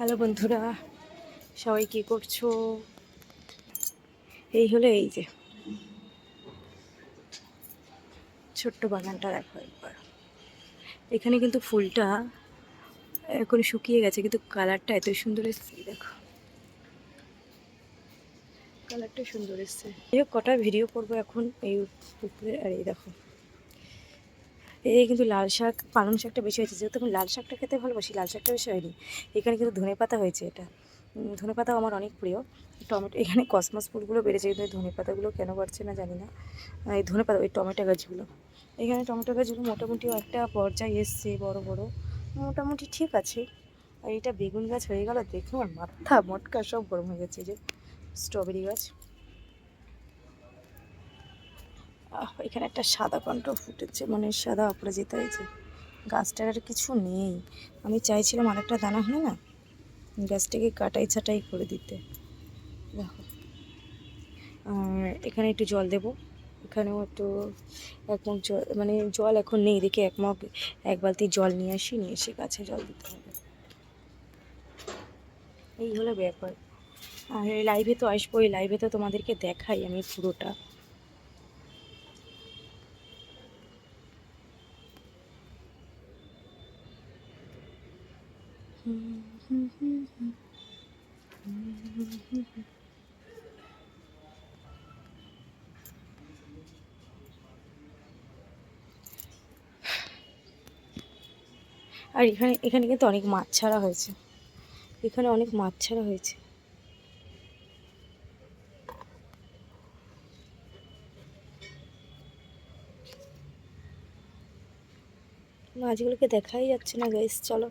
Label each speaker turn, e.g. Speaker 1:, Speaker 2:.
Speaker 1: Hello বন্ধুরা, সবাই কি করছ? এই হলো এই যে, ছোট্ট বাগানটা দেখো একবার। এখানে কিন্তু ফুলটা এখন শুকিয়ে গেছে, কিন্তু কালারটা এত সুন্দর এসছে দেখো। কালারটা সুন্দর এসছে। এই কটা ভিডিও করব এখন এই পুকুরে আর এই দেখো। এই কিন্তু লাল শাক পালং শাকটা বেশি হয়েছে। যেহেতু আমি লাল শাকটা খেতে ভালোবাসি, লাল শাকটা বেশি হয়নি। এখানে কিন্তু ধনে পাতা হয়েছে এটা। ধনে পাতাও আমার অনেক প্রিয়। টমেটো, এখানে কসমস ফুলগুলো বেড়েছে, কিন্তু ধনে পাতাগুলো কেন বাড়ছে না জানি না। এই ধনে পাতা, ওই টমেটো গাছগুলো। এখানে টমেটো গাছগুলো মোটামুটি একটা পর্যায়ে এসছে, বড় বড়। মোটামুটি ঠিক আছে। আর এটা বেগুন গাছ হয়ে গেল, দেখে আমার মাথা মটকা সব গরম হয়ে গেছে যে স্ট্রবেরি গাছ। এখানে একটা সাদা কণ্ঠ ফুটেছে মানে সাদা অপরাজিতা হয়েছে গাছটার আর কিছু নেই। আমি চাইছিলাম আরেকটা দানা হলে না? গাছটাকে কাটাই ছাটাই করে দিতে। দেখো। আর এখানে একটু জল দেবো। এখানেও একটু এক মগ জল মানে জল এখন নেই দেখে এক মগ এক বালতি জল নিয়ে আসি, নিয়ে এসে গাছে জল দিতে হবে। এই হলো ব্যাপার। আর লাইভে তো আসব, এই লাইভে তো তোমাদেরকে দেখাই আমি পুরোটা। আর এখানে এখানে কিন্তু অনেক মাছ ছাড়া হয়েছে। এখানে অনেক মাছ ছাড়া হয়েছে। মাছগুলোকে দেখাই যাচ্ছে না গাইস চলো।